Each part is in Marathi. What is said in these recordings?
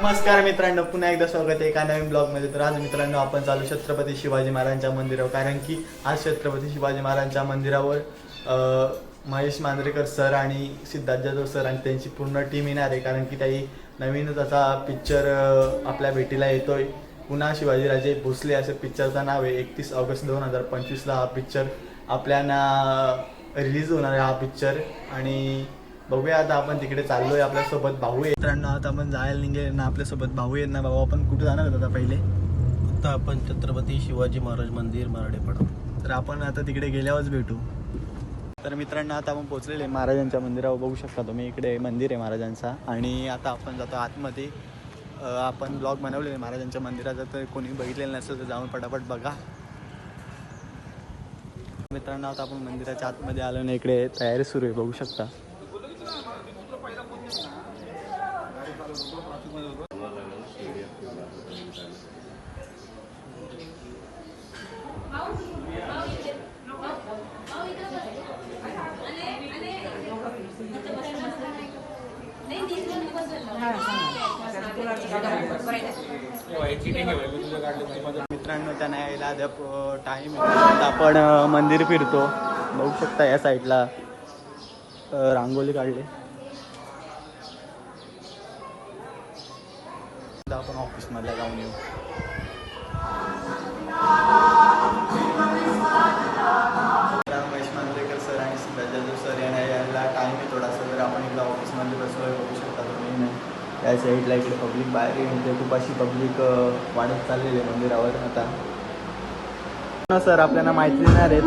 नमस्कार मित्रांनो पुन्हा एकदा स्वागत आहे एका नवीन ब्लॉगमध्ये. तर आज मित्रांनो आपण चालू छत्रपती शिवाजी महाराजांच्या मंदिरावर. कारण की आज छत्रपती शिवाजी महाराजांच्या मंदिरावर महेश मांजरेकर सर आणि सिद्धार्थ जाधव सर आणि त्यांची पूर्ण टीम येणार आहे. कारण की त्याही नवीनच असा पिक्चर आपल्या भेटीला येतोय. पुन्हा शिवाजीराजे भोसले असं पिक्चरचं नाव आहे. एकतीस ऑगस्ट दोन हजार पंचवीसला हा पिक्चर आपल्याला रिलीज होणार आहे हा पिक्चर आणि बघूया आता आपण तिकडे चाललोय आपल्यासोबत भाऊ मित्रांनो आता आपण जायला निघे ना आपल्यासोबत भाऊ आहेत ना भाऊ. आपण कुठे जाणार होता पहिले? आता आपण छत्रपती शिवाजी महाराज मंदिर मराठेपाडा तर आपण आता तिकडे गेल्यावरच भेटू. तर मित्रांनो आता आपण पोहोचलेले आहे महाराजांच्या मंदिरावर. बघू शकता तुम्ही इकडे मंदिर आहे महाराजांचा. आणि आता आपण जातो आतमध्ये. आपण ब्लॉग बनवलेले महाराजांच्या मंदिराचा तर कोणी बघितलेलं नसेल तर जाऊन पटापट बघा. मित्रांनो आता आपण मंदिराच्या आतमध्ये आलो ना इकडे तयारी सुरू आहे बघू शकता. मित्रांनो त्यांना यायला अद्याप टाईम आपण मंदिर फिरतो. बघू शकता या साईडला रांगोली काढली. आपण ऑफिसमधल्या जाऊन येऊ. मांजरेकर सर आणि सिद्धार्थ सर यांना यायला टाईम आहे थोडासा जर आपण एकदा ऑफिसमध्ये बसलो आहे बघू शकता तुम्ही त्या साईडला इकडे पब्लिक बाहेर येऊन ते म्हणजे खूप अशी पब्लिक वाढत चाललेली आहे मंदिरावर आता. हो सर आपल्याला माहिती देणार आहेत.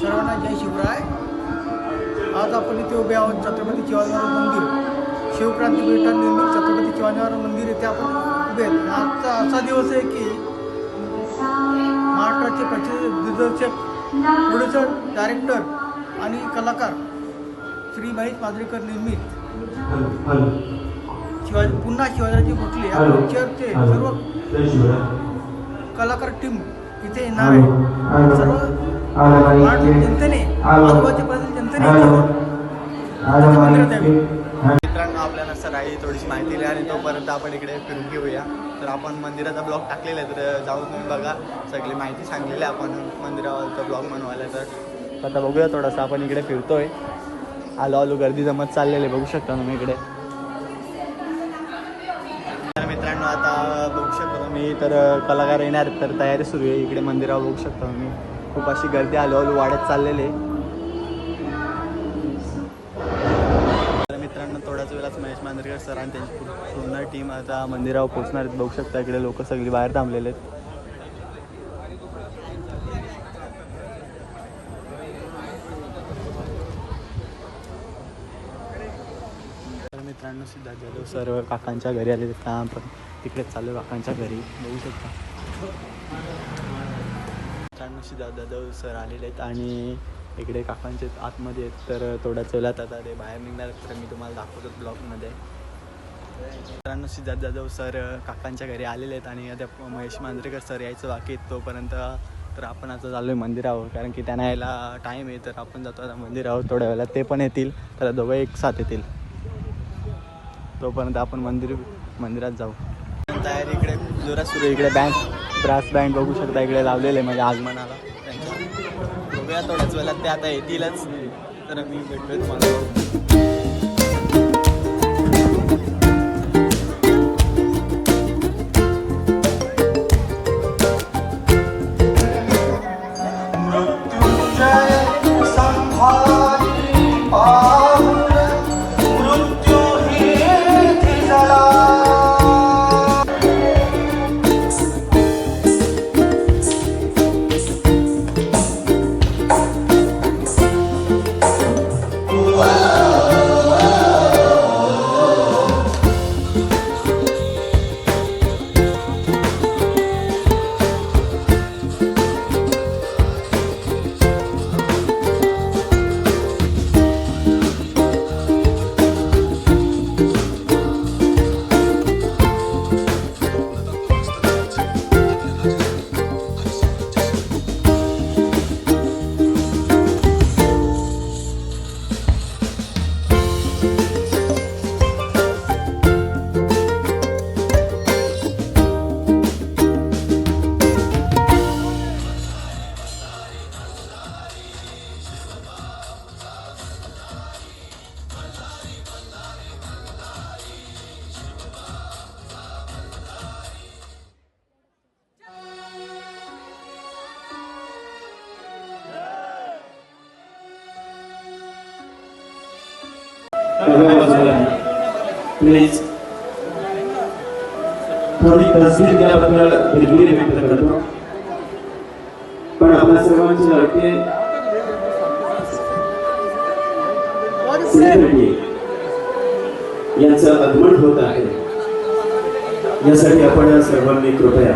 सर्वांना जय शिवराय. आज आपण इथे उभे आहोत छत्रपती शिवाजीराव मंदिर. शिवक्रांती बेटा निर्मित छत्रपती शिवाजीराव मंदिर इथे आपण उभे आहेत. आजचा असा दिवस आहे की महाराष्ट्राचे प्रसिद्ध दिग्दर्शक प्रोड्युसर डायरेक्टर आणि कलाकार श्री महेश मांजरेकर निर्मित शिवाजी पुन्हा शिवाजी भोसले या पिक्चरचे सर्व कलाकार टीम इथे येणार आहे. सर्व मराठी जनतेने आजूबाजूच्या जनतेने मित्रांनो आपल्याला सर आई थोडीशी माहिती दिली आणि तोपर्यंत आपण इकडे फिरून घेऊया. तर आपण मंदिराचा ब्लॉग टाकलेला आहे तर जाऊन तुम्ही बघा. सगळी माहिती सांगलेली आहे आपण मंदिरावरचा ब्लॉग बनवायला तर आता बघूया थोडंसं आपण इकडे फिरतोय. आलो आलो गर्दी जमत चाललेली आहे, बघू शकता तुम्ही इकडे. तर मित्रांनो आता बघू शकता तुम्ही तर कलाकार येणार आहेत, तर तयारी सुरू आहे. इकडे मंदिरावर बघू शकता तुम्ही. खूप अशी गर्दी आलो आलो वाढत चाललेली आहे. तर मित्रांनो थोड्याच वेळाच महेश मांजरेकर सर आणि त्यांची पूर्ण टीम आता मंदिरावर पोहोचणार आहेत. बघू शकता इकडे लोक सगळी बाहेर थांबलेले आहेत. सिद्धार्थ जाधव सर काकांच्या घरी आले का आपण तिकडे चालू काकांच्या घरी. बघू शकता. मित्रांनो सिद्धार्थ जाधव सर आलेले आहेत आणि इकडे काकांचे आतमध्ये आहेत. तर थोडा वेळात आता ते बाहेर निघणार तर मी तुम्हाला दाखवतो ब्लॉगमध्ये. मित्रांनो सिद्धार्थ जाधव सर काकांच्या घरी आलेले आहेत आणि आता महेश मांजरेकर सर यायचं बाकी आहेत तोपर्यंत तर आपण आता चाललो आहे मंदिरावर. कारण की त्यांना यायला टाईम आहे. तर आपण जातो आता मंदिरावर थोड्या वेळात. ते पण येतील. तर दोघं एक साथ येतील. तोपर्यंत आपण मंदिर मंदिरात जाऊ. तयारी इकडे जोरात सुरू इकडे बँड ब्रास बँड बघू शकता इकडे लावलेले म्हणजे आगमनाला. त्यांच्या बघूया थोड्याच वेळात. ते आता येतीलच. तर मी भेटतोय तुम्हाला. प्लीज थोडी तसदीर त्याबद्दल दिलगिरी व्यक्त करतो पण आपल्या सर्वांची लढके पुढे घडली यांचं आगमन होत आहे. यासाठी आपण सर्वांनी कृपया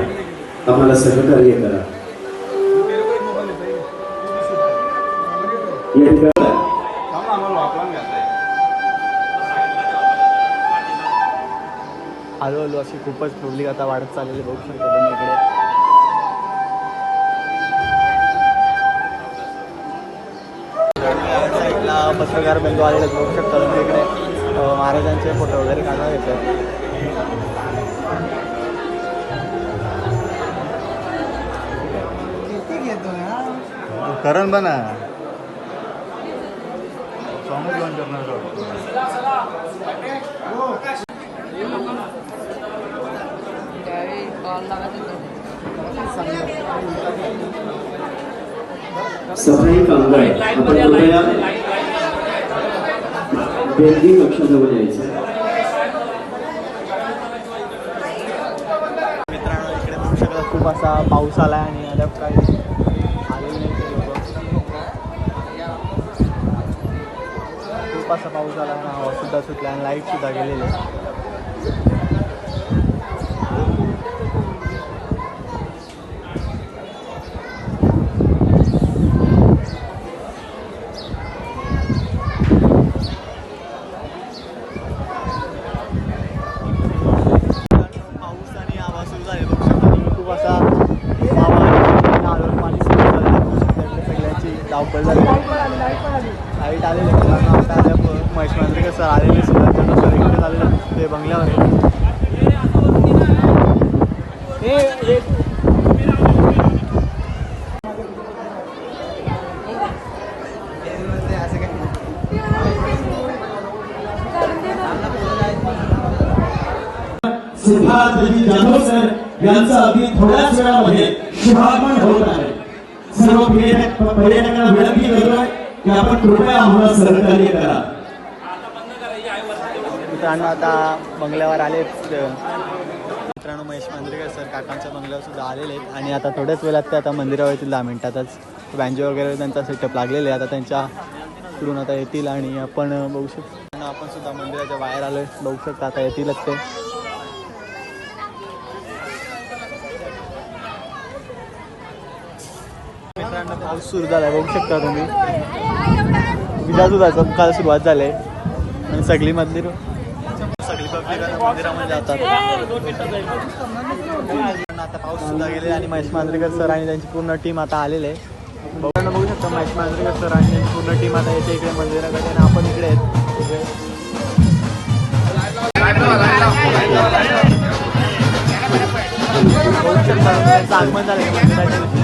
आम्हाला सहकार्य करा. हळूहळू अशी खूपच पब्लिक आता वाढत चाललेली बघू शकता तुम्ही इकडे. पत्रकार बंधू आलेले बघू शकता तुम्ही इकडे. महाराजांचे फोटो वगैरे काढायला येतात करण बना. सॉंग लॉन्च करणार सफाई कामगार आपण कृपया बेल्डिंग कक्षाजवळ यायचं. मित्रांनो इकडे बघू शकता खूप असा पाऊस आला आहे आणि अद्याप काही आलेलं नाही खूप असा पाऊस आला आणि हवा सुद्धा सुटला आणि लाइट सुद्धा गेलेली आहे पाऊस आणि आवाज सुरू झाले बघू शकता तुम्ही खूप असा आवाज नारळ पाणी सुरू झालं बघू शकता इकडे सगळ्यांची धावपळ झाली लाइट आलेले मुलांना आता आल्या प- महेश मांजरेकर सर आलेले सुद्धा त्यांना सर इकडे आलेले ते बंगल्यावर आहे. हे हे असं काय सिद्धार्थजी जाधव सर यांचं अगदी थोड्याच वेळामध्ये शुभागमन होत आहे. सर्व पर्यटक पर्यटकांना विनंती करतोय की आपण कृपया आम्हाला सहकार्य करा. मित्रांनो आता बंगल्यावर आले. मित्रांनो महेश मांजरेकर सर काकांच्या बंगल्यावर सुद्धा आलेले आहेत. आणि आता थोड्याच वेळात ते आता मंदिरावर येतील दहा मिनिटातच. बँजो वगैरे त्यांचा सेटअप लागलेले आहे आता त्यांच्या इकडून आता येतील आणि आपण बघू शकतो. आपण सुद्धा मंदिराच्या बाहेर आलो बघू शकता आता येतीलच ते. मित्रांनो पाऊस सुरू झाला बघू शकता तुम्ही. विजा दुधाचा काल सुरुवात झाली. आहे आणि सगळी मंदिर. सगळी public आता मंदिरामध्ये जातात. आता पाऊस सुद्धा गेले आणि महेश मांजरेकर सर आणि त्यांची पूर्ण टीम आता आलेले आहे बघू बघू शकता महेश मांजरेकर सर आणि त्यांची पूर्ण टीम आता येते इकडे मंदिराकडे आणि आपण इकडे आहेत. बघू शकता त्यांचं आगमन झालं मंदिराच्या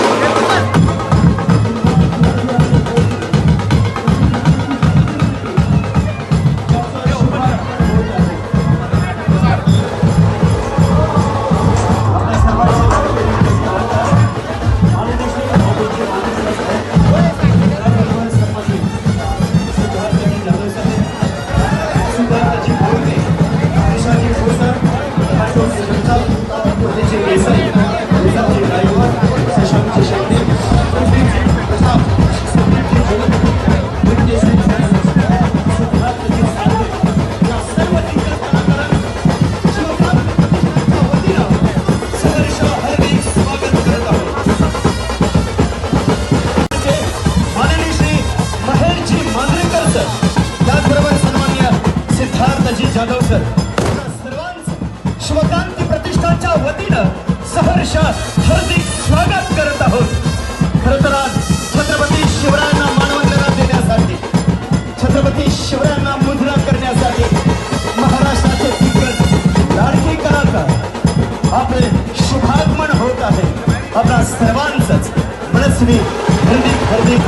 श्री हार्दिक हार्दिक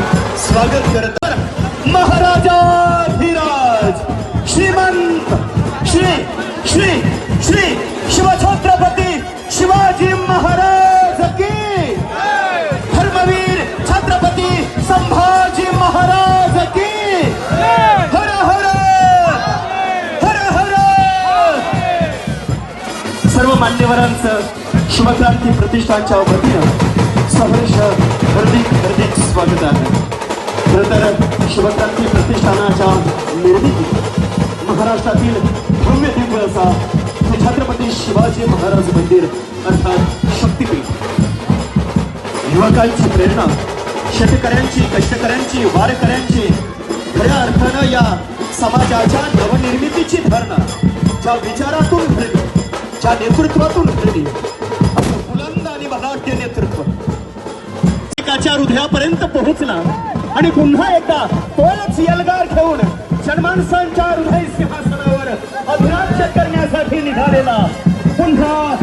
स्वागत करत महाराजा धीराज श्रीमंत श्री श्री श्री शिवछत्रपती शिवाजी महाराज की धर्मवीर छत्रपती संभाजी महाराज की हर हर हर हर. सर्व मान्यवरांचं शिवक्रांती प्रतिष्ठानच्या वतीनं सहर्ष हार्दिक हार्दिक स्वागत आहे खरं तर प्रतिष्ठानाच्या निर्मिती महाराष्ट्रातील भव्य दिव्य छत्रपती शिवाजी महाराज मंदिर, अर्थात शक्तीपीठ। युवकांची प्रेरणा, शेतकऱ्यांची, कष्टकऱ्यांची, वारकऱ्यांची, खऱ्या अर्थानं या धारणा, ज्या विचारातून घडली, ज्या नेतृत्वातून घडली. असं बुलंद आणि नेतृत्व. एकाच्या हृदयापर्यंत पोहोचला. आणि पुन्हा एकदा तोच यलगार घेऊन जनमानसांच्या हृदय सिंहासनावर अभिराज्य करण्यासाठी निघालेला. पुन्हा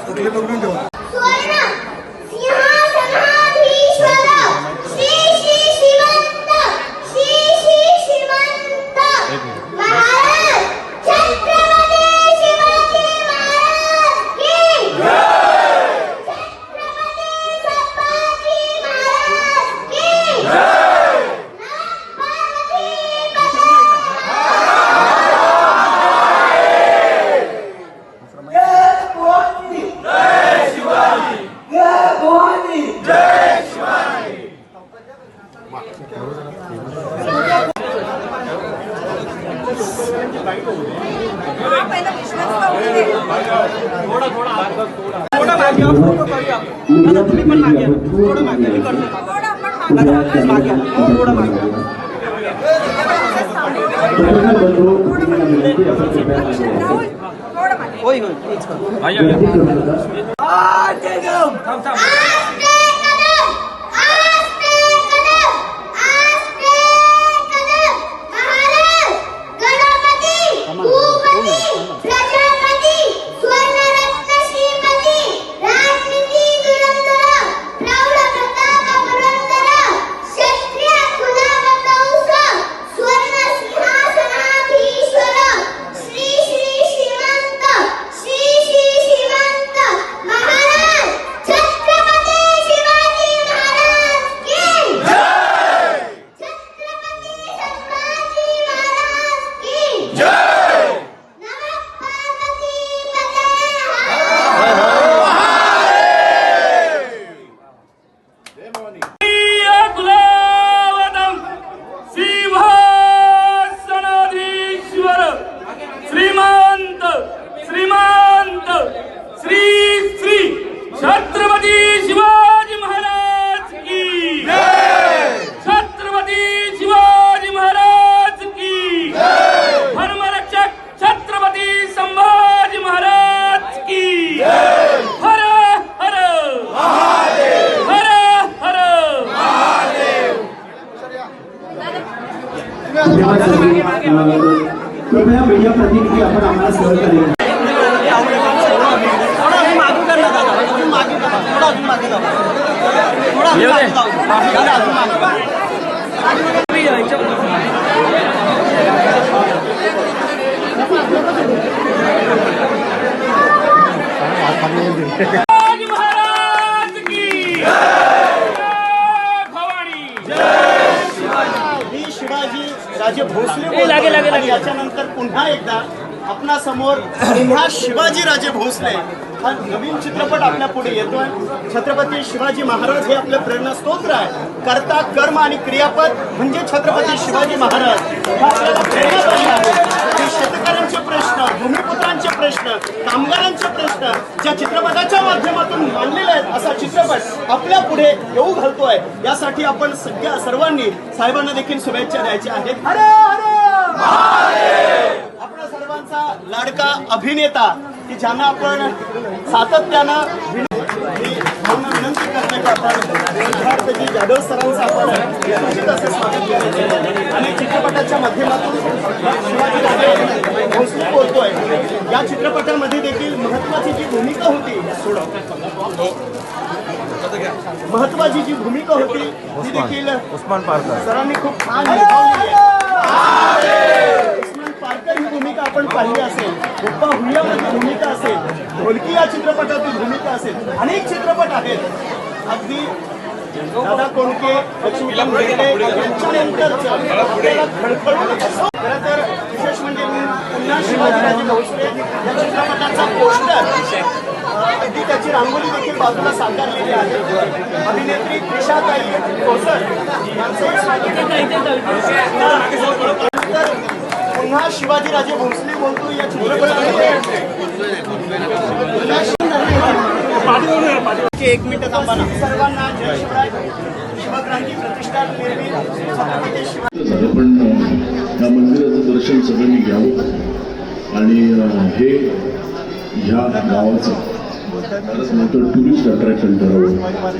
سٺي پ थोडा थोडा थोडा मागे आता तुम्ही थोड़ा मागे थोडं मागे मी करतो मागे थोडं मागे होईल होईल कृपया मीडिया प्रतिनिधी आपण आम्हाला सहकार्य करा. मी राजे भोसले बोलतोय. आणि याच्यानंतर पुन्हा एकदा आपणा समोर पुन्हा शिवाजी राजे भोसले. हा नवीन चित्रपट आपल्या पुढे येतोय. छत्रपती शिवाजी महाराज हे आपलं प्रेरणा स्तोत्र आहे कर्ता कर्म आणि क्रियापद म्हणजे छत्रपती शिवाजी महाराज. हा आपल्याला प्रेरणादायी आहे. शेतकऱ्यांचे प्रश्न भूमिपुत्रांचे प्रश्न कामगारांचे प्रश्न ज्या चित्रपटाच्या माध्यमातून मांडलेले आहेत असा चित्रपट आपल्या पुढे येऊ घालतोय. यासाठी आपण सगळ्या सर्वांनी साहेबांना देखील शुभेच्छा द्यायच्या आहेत. हरे आपला सर्वांचा लाडका अभिनेता की ज्यांना आपण सातत्यानं विनंती करते की आपण सिद्धार्थजी जाधव सरांचं आपण निश्चित असं स्वागत केलं आणि चित्रपटाच्या माध्यमातून शिवाजी राजे भोसले बोलतोय या चित्रपटामध्ये देखील महत्वाची जी भूमिका होती महत्वाची जी भूमिका होती ती देखील उस्मान पारकर. सरांनी खूप छान निभावलेली आहे उस्मान पारकर ही भूमिका आपण पाहिली असेल गुप्पा हुलियामध्ये भूमिका असेल ढोलकी या चित्रपटातील भूमिका असेल अनेक चित्रपट आहेत. अगदी दादा कोणके लक्ष्मीकांत बेर्डे यांच्यानंतरचं आपल्याला खळखळून असं. खरं तर विशेष म्हणजे पुन्हा शिवाजीराजे भोसले या चित्रपटाचा पोस्टर अगदी त्याची रांगोळी देखील बाजूला साकारलेली आहे. अभिनेत्री त्रिशाताई कोसर तर पुन्हा शिवाजीराजे भोसले बोलतो या चित्रपटामध्ये एक मिनिट थांबा ना. सर्वांना जय शिवराय. शिवक्रांती प्रतिष्ठान निर्मित पण या मंदिराचं दर्शन सगळ्यांनी घ्यावं. आणि हे ह्या गावाचं मोठं टुरिस्ट अट्रॅक्शन करावं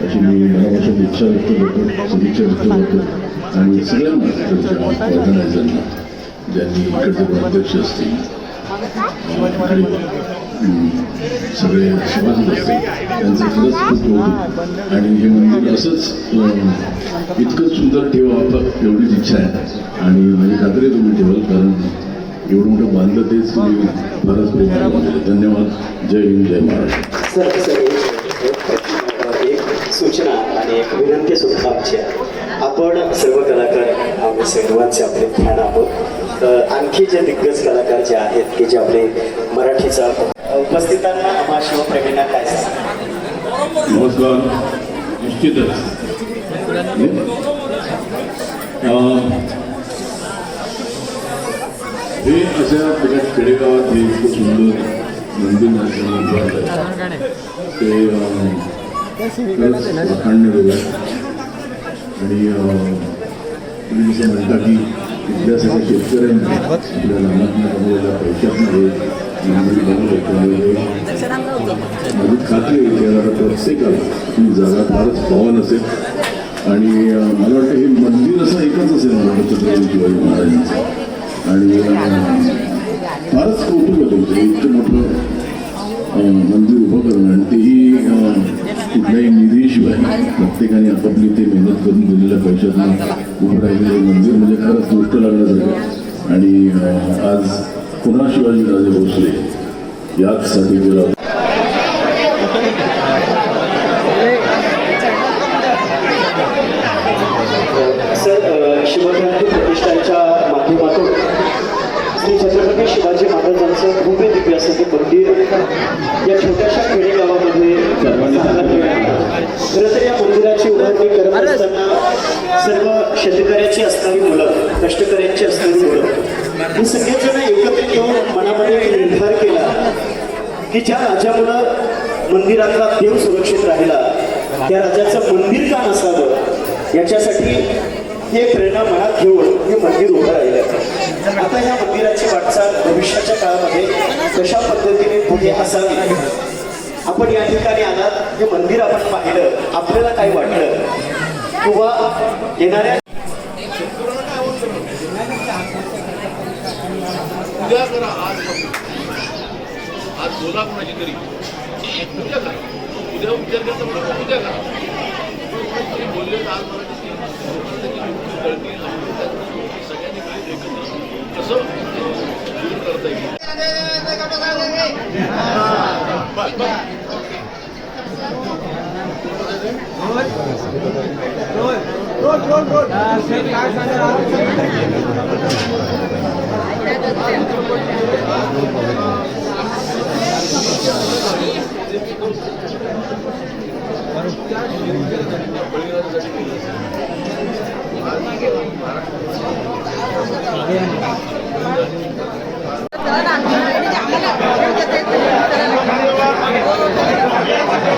अशी मी मनापासून इच्छा व्यक्त करतो सदिच्छा व्यक्त करतो. आणि सगळ्यांना ज्यांनी इकडचे पण अध्यक्ष असतील. आणि सगळे सभासद असतील. त्यांचं खरंच खूप आणि हे मंदिर असंच अं, इतकं सुंदर ठेवावं एवढीच इच्छा आहे. आणि माझी खात्री तुम्ही ठेवाल कारण एवढं मोठं बांधलं तेच तुम्ही बरंच प्रेमाने धन्यवाद. जय हिंद जय महाराष्ट्र. सूचना आणि एक विनंती सुद्धा आमची आहे. आपण सर्व कलाकार आम्ही सर्वांचे आपले फॅन आहोत. आणखी जे दिग्गज कलाकार जे आहेत की जे आपले मराठीचा उपस्थितांना आम्हा शिवप्रेमींना काय नमस्कार. निश्चितच. हे अशा एका खेडेगावात हे इतकं सुंदर मंदिर नसताना ते अखंड वेगळं आहे. आणि तुम्ही जसं म्हणता की इथल्या सगळ्या शेतकऱ्यांना आपल्या लहानातल्या कमवलेल्या पैशातनं हे माझी खात्री आहे की आता प्रत्येकाला ही जागा फारच पवन असेल. आणि मला वाटतं हे मंदिर असं एकच असेल मला वाटतं छत्रपती शिवाजी महाराजांचं. आणि फारच कौतुक आहे तुमचं इतकं मोठं अं, मंदिर उभं करणं आणि तेही कुठल्याही निधीशिवाय प्रत्येकाने आपापली ते मेहनत करून दिलेल्या पैशातून उभं राहिलेलं मंदिर म्हणजे खरंच गोष्ट लागण्यासारखं आणि आज पुन्हा शिवाजीराजे भोसले याचसाठी गेला शिवक्रांती माध्यमातून श्री छत्रपती शिवाजी त्याचं भव्य दिव्य असं ते मंदिर. या छोट्याशा खेडेगावामध्ये खरं तर या मंदिराची उभारणी करत असताना सर्व शेतकऱ्याची असणारी मुलं कष्टकऱ्यांची असणारी मुलं हे सगळेजण एकत्रित येऊन मनामध्ये एक निर्धार केला की ज्या राजामुळं मंदिरातला देव सुरक्षित राहिला त्या राजाचं मंदिर का नसावं याच्यासाठी हे प्रेरणा मनात घेऊन हे मंदिर उभं राहिलं आता या मंदिराची वाटचाल भविष्याच्या काळामध्ये कशा पद्धतीने पुढे असावी? आपण या ठिकाणी आलात हे मंदिर आपण पाहिलं आपल्याला काय वाटलं? किंवा येणाऱ्या उद्या करा आज आज बोला कोणाची तरी. उद्या करा उद्या विचार करता म्हणून उद्या करा बोलले तर आज मला ती त्याची युक्ती कळती आणि त्यात सगळ्यांनी मिळून एकत्र कसं सुरू करता येईल बस, बस.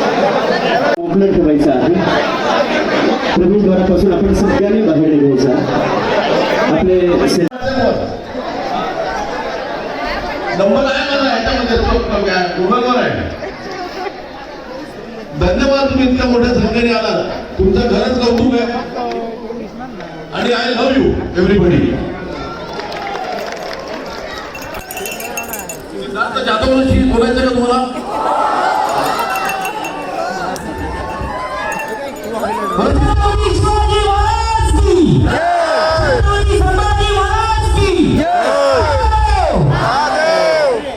पॉम्पलेट ठेवायचं आहे प्रवेशद्वारापासून आपण सगळ्यांनी बाहेर निघायचं आपले से- नंबर आहे माझा ह्याच्यामध्ये तो काय, गुगलवर आहे धन्यवाद तुम्ही इतक्या मोठ्या संख्येने आलात तुमचं खरंच कौतुक आहे आणि I love you everybody Siddharth जाधवशी बोलायचं का. तुम्हाला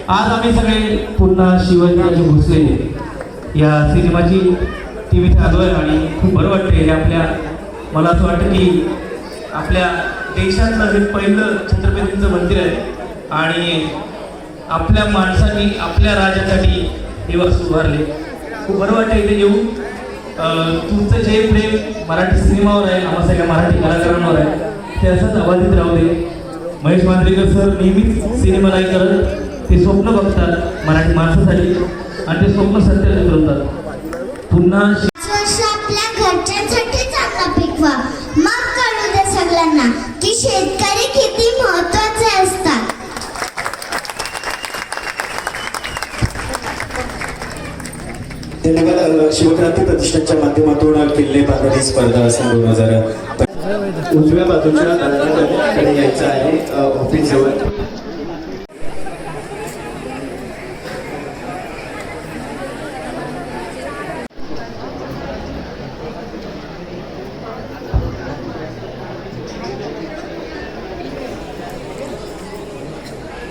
आज आम्ही सगळे पुन्हा शिवाजीराजे भोसले या सिनेमाची टी व्हीत आलो आहे आणि खूप बरं वाटतं हे आपल्या मला असं वाटतं की आपल्या देशातलं हे पहिलं छत्रपतींचं मंदिर आहे आणि आपल्या माणसांनी आपल्या राजासाठी दिवस उभारले. खूप बरं वाटतं इथे येऊन. तुमचं जे प्रेम मराठी सिनेमावर आहे आम्हा सगळ्या मराठी कलाकारांवर आहे ते असंच अबाधित राहू दे. महेश मांद्रेकर सर नेहमीच सिनेमा नाही करत ते स्वप्न बघतात मराठी माणसासाठी आणि ते स्वप्न सत्यात उतरवतात पुन्हा शिवक्रांती प्रतिष्ठानच्या माध्यमातून किल्ले बांधणी स्पर्धा असं दोन हजार उजव्या बाजूच्या यायचं आहे ऑफिस जवळ.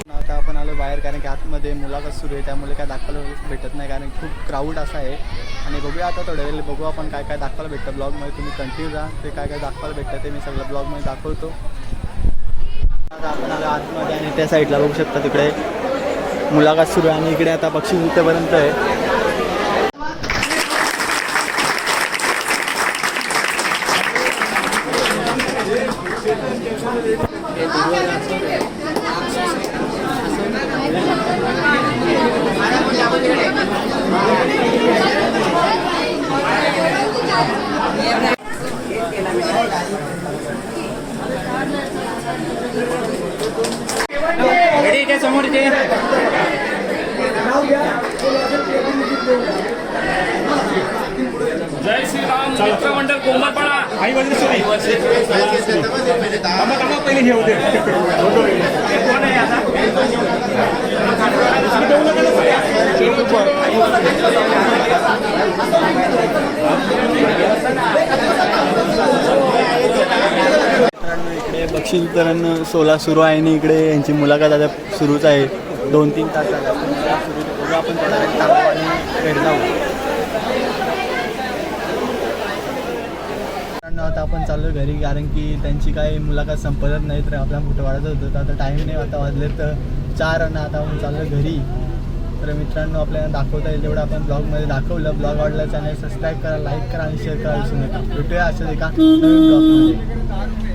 आता आपण आलो बाहेर कारण की आतमध्ये मुलाखत सुरू आहे त्यामुळे काय दाखवायला भेटत नाही कारण खूप क्राऊड असा आहे. बघूया आता थोड्या वेळ बघू आपण काय काय दाखवायला भेटतं ब्लॉगमध्ये. तुम्ही कंटिन्यू राहा ते काय काय दाखवायला भेटतं ते मी सगळं ब्लॉगमध्ये दाखवतो. आता आपण आलो आतमध्ये आणि त्या साईडला बघू शकता तिकडे मुलाखत सुरू आहे आणि इकडे आता बक्षीस जिथेपर्यंत आहे. कोंबडपाडा आई पहिले हे होते. कोण आहे आता इकडे बक्षीस वितरण सोला सुरू आहे आणि इकडे यांची मुलाखत आता सुरूच आहे. दोन तीन तास आपण सुरू आपण जाऊ मित्रांनो आता आपण चाललो घरी कारण की त्यांची काही मुलाखत संपत नाही तर आपल्याला कुठं वाढत होतं. तर आता टाईम नाही आता वाजले तर चार आणि आता आपण चाललो घरी. तर मित्रांनो आपल्याला दाखवता येईल तेवढं आपण ब्लॉगमध्ये दाखवलं. ब्लॉग आवडला चॅनल सबस्क्राईब करा लाईक करा आणि शेअर करा. विसरू नका. भेटूया असं एका नवीन ब्लॉगमध्ये